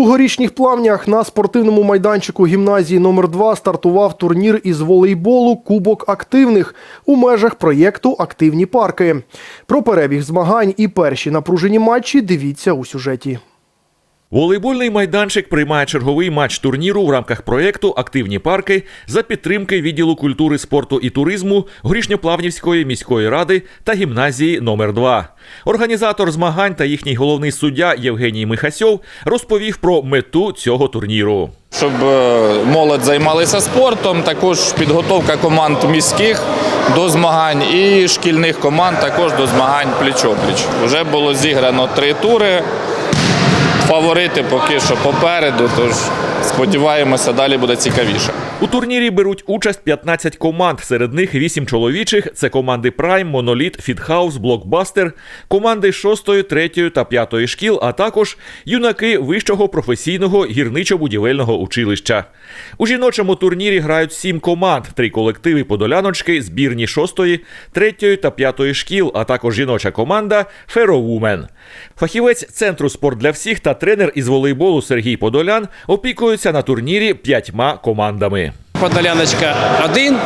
У горішніх плавнях на спортивному майданчику гімназії номер 2 стартував турнір із волейболу Кубок активних у межах проєкту Активні парки. Про перебіг змагань і перші напружені матчі дивіться у сюжеті. Волейбольний майданчик приймає черговий матч турніру в рамках проєкту Активні парки за підтримки відділу культури, спорту і туризму Горішньоплавнівської міської ради та гімназії номер 2 Організатор змагань та їхній головний суддя Євгеній Михасьов розповів про мету цього турніру. Щоб е, молодь займалася спортом, також підготовка команд міських до змагань і шкільних команд також до змагань пліч-опліч. Вже було зіграно три тури. Фаворити поки що попереду, тож сподіваємося, далі буде цікавіше. У турнірі беруть участь 15 команд. Серед них 8 чоловічих. Це команди Прайм, Моноліт, Фітхаус, Блокбастер, команди 6, 3 та 5 шкіл, а також юнаки вищого професійного гірничо-будівельного училища. У жіночому турнірі грають 7 команд: три колективи Подоляночки, збірні 6, 3 та 5 шкіл, а також жіноча команда Феровумен. Фахівець центру спорт для всіх та тренер із волейболу Сергій Подолян опікуються на турнірі п'ятьма командами. Подоляночка 1,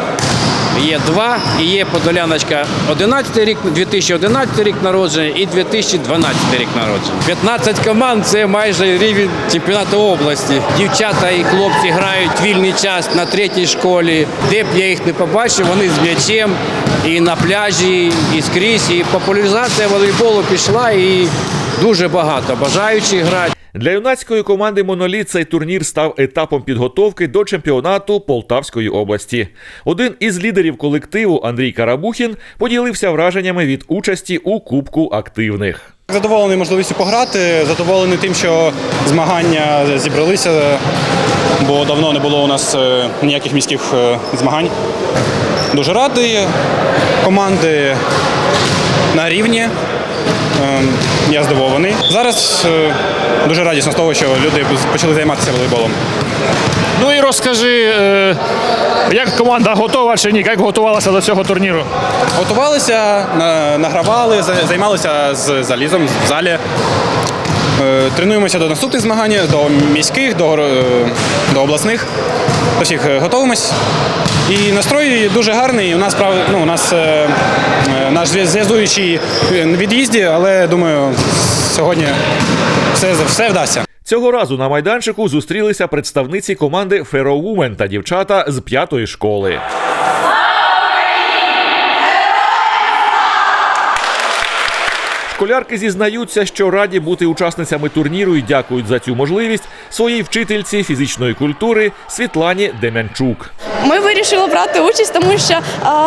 є 2 і є Подоляночка 11 рік, 2011 рік народження і 2012 рік народження. 15 команд це майже рівень чемпіонату області. Дівчата і хлопці грають вільний час на третій школі. Де б я їх не побачив, вони з м'ячем і на пляжі, і скрізь. І популяризація волейболу пішла і дуже багато бажаючих грати. Для юнацької команди Моноліт цей турнір став етапом підготовки до чемпіонату Полтавської області. Один із лідерів колективу Андрій Карабухін поділився враженнями від участі у Кубку активних. Задоволений можливістю пограти, задоволений тим, що змагання зібралися, бо давно не було у нас е, ніяких міських е, змагань. Дуже радий. Команди на рівні. Ем, Я здивований. Зараз е, дуже радісно з того, що люди почали займатися волейболом. Ну і розкажи, е, як команда готова чи ні, як готувалася до цього турніру? Готувалися, награвали, займалися з залізом в залі. Е, Тренуємося до наступних змагань, до міських, до, е, до обласних. До всіх е, готуємось. І настрой дуже гарний. У нас ну, у нас наш зв'яз- зв'язуючий від'їзді, але думаю, сьогодні все, все вдасться. Цього разу на майданчику зустрілися представниці команди Феровумен та дівчата з п'ятої школи. Школярки зізнаються, що раді бути учасницями турніру і дякують за цю можливість своїй вчительці фізичної культури Світлані Демянчук. Ми вирішили брати участь, тому що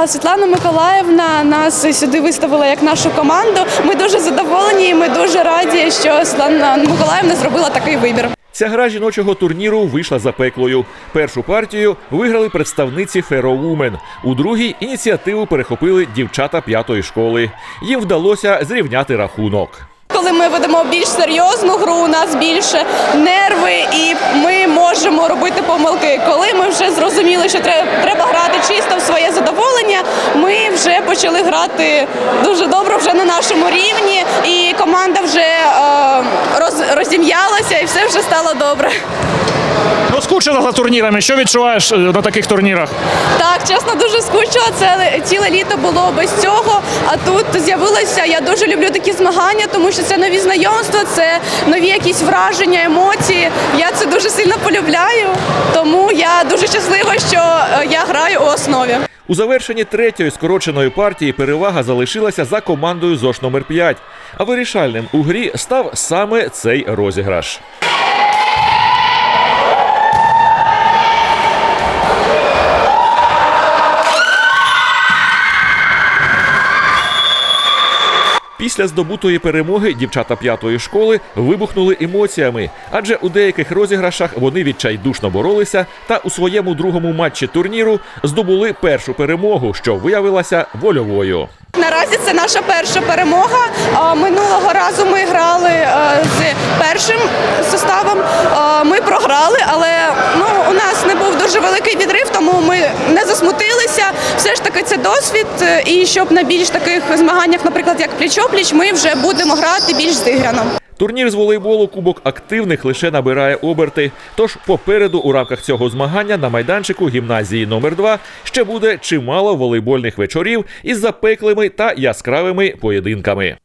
Світлана Миколаївна нас сюди виставила як нашу команду. Ми дуже задоволені і ми дуже раді, що Світлана Миколаївна зробила такий вибір. Ця гра жіночого турніру вийшла запеклою. Першу партію виграли представниці Феровумен. У другій ініціативу перехопили дівчата п'ятої школи. Їм вдалося зрівняти рахунок. Коли ми ведемо більш серйозну гру, у нас більше нерви, і ми можемо робити помилки. Коли ми вже зрозуміли, що треба грати чисто в своє задоволення, ми вже почали грати дуже добре вже на нашому рівні, і команда вже е, роз, розім'ялася, і все вже стало добре. Ну, скучила за турнірами. Що відчуваєш е, на таких турнірах? Так, чесно, дуже скучила. Це ціле літо було без цього. А тут з'явилося. Я дуже люблю такі змагання, тому що це нові знайомства, це нові якісь враження, емоції. Я це дуже сильно полюбляю. Тому я дуже щаслива, що е, я граю у основі. У завершенні третьої скороченої партії перевага залишилася за командою ЗОШ номер 5 А вирішальним у грі став саме цей розіграш. Після здобутої перемоги дівчата п'ятої школи вибухнули емоціями, адже у деяких розіграшах вони відчайдушно боролися та у своєму другому матчі турніру здобули першу перемогу, що виявилася вольовою. Наразі це наша перша перемога. Минулого разу ми грали е, з першим составом. Ми програли, але ну у нас не дуже великий відрив, тому ми не засмутилися. Все ж таки, це досвід. е, І щоб на більш таких змаганнях, наприклад, як пліч-опліч, ми вже будемо грати більш зіграно. Турнір з волейболу Кубок активних лише набирає оберти. Тож попереду у рамках цього змагання на майданчику гімназії номер 2 ще буде чимало волейбольних вечорів із запеклими та яскравими поєдинками.